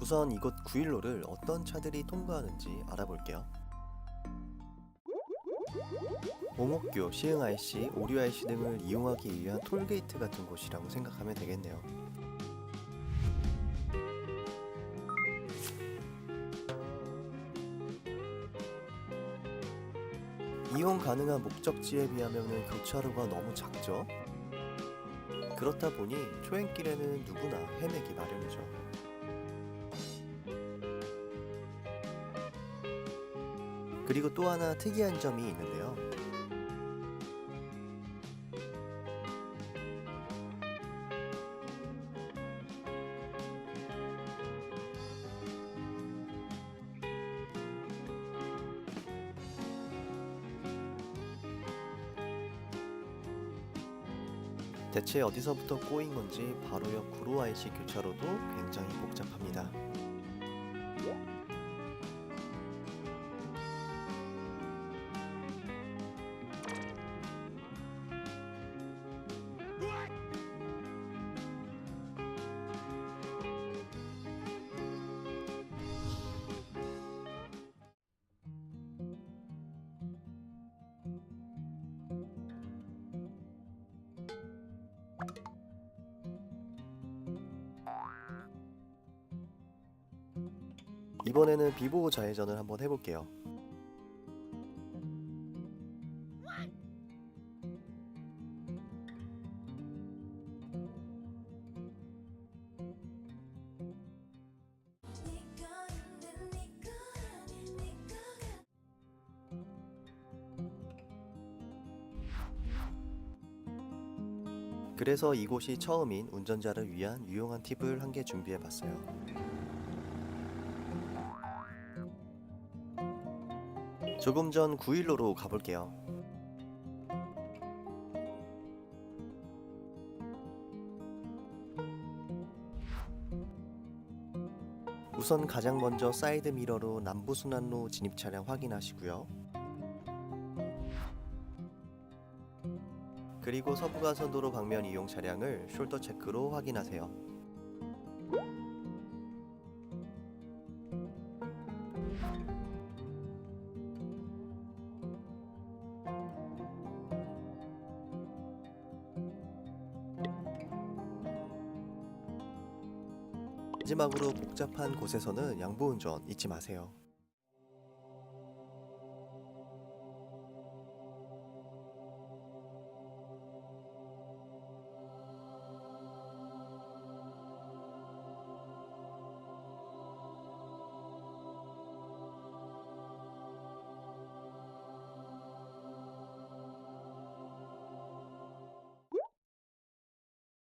우선 이곳 9일로를 어떤 차들이 통과하는지 알아볼게요. 오목교, 시흥IC, 오류IC 등을 이용하기 위한 톨게이트 같은 곳이라고 생각하면 되겠네요. 이용 가능한 목적지에 비하면 교차로가 너무 작죠? 그렇다 보니 초행길에는 누구나 헤매기 마련이죠. 그리고 또 하나 특이한 점이 있는데요. 대체 어디서부터 꼬인 건지 바로 옆 구로IC 교차로도 굉장히 복잡합니다. 이번에는 비보호 좌회전을 한번 해볼게요. 그래서 이곳이 처음인 운전자를 위한 유용한 팁을 한 개 준비해 봤어요. 조금 전 9일로로 가볼게요. 우선 가장 먼저 사이드 미러로 남부순환로 진입 차량 확인하시고요. 그리고 서부가선도로 방면 이용 차량을 숄더 체크로 확인하세요. 마지막으로 복잡한 곳에서는 양보 운전 잊지 마세요.